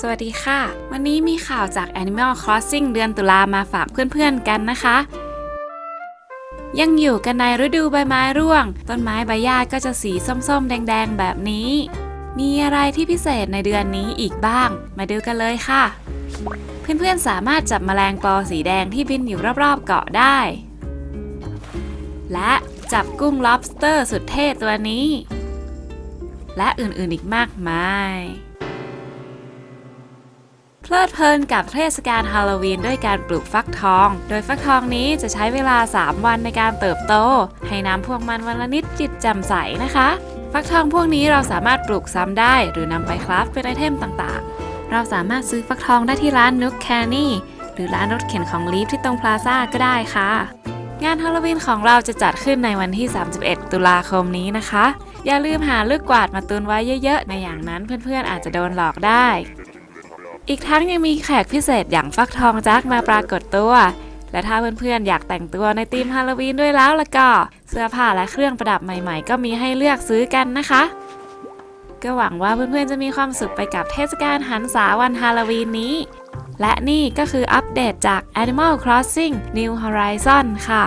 สวัสดีค่ะ วันนี้มีข่าวจาก Animal Crossing เดือนตุลามาฝากเพื่อนๆกันนะคะ ยังอยู่กันในฤดูใบไม้ร่วง ต้นไม้ใบหญ้าก็จะสีส้มๆ แดงๆ แบบนี้ มีอะไรที่พิเศษในเดือนนี้อีกบ้าง มาดูกันเลยค่ะ เพื่อนๆสามารถจับแมลงปอสีแดงที่บินอยู่รอบๆเกาะได้ และจับกุ้ง lobster สุดเท่ตัวนี้ และอื่นๆอีกมากมาย เพลิดเพลินกับเทศกาลฮาโลวีนด้วยการปลูกฟักทอง โดยฟักทองนี้จะใช้เวลา 3 วันในการเติบโต ให้น้ำพวกมันวันละนิดจิตแจ่มใสนะคะ ฟักทองพวกนี้เราสามารถปลูกซ้ำได้หรือนำไปคราฟเป็นไอเทมต่างๆ เราสามารถซื้อฟักทองได้ที่ร้านนุกแคนี่หรือร้านรถเข็นของลีฟที่ตรงพลาซ่าก็ได้ค่ะงานฮาโลวีนของเราจะจัดขึ้นในวันที่ 31 ตุลาคมนี้นะคะ อย่าลืมหาลูกกวาดมาตุนไว้เยอะๆ ในอย่างนั้นเพื่อนๆ อาจจะโดนหลอกได้ อีกทั้งยังมีแขกพิเศษอย่างฟักทองจักมาปรากฏตัว และถ้าเพื่อนๆอยากแต่งตัวในธีมฮาโลวีนด้วยแล้วล่ะก็ เสื้อผ้าและเครื่องประดับใหม่ๆ ก็มีให้เลือกซื้อกันนะคะ ก็หวังว่าเพื่อนๆจะมีความสุขไปกับเทศกาลหันษาวันฮาโลวีนนี้ และนี่ก็คืออัปเดตจาก Animal Crossing New Horizon ค่ะ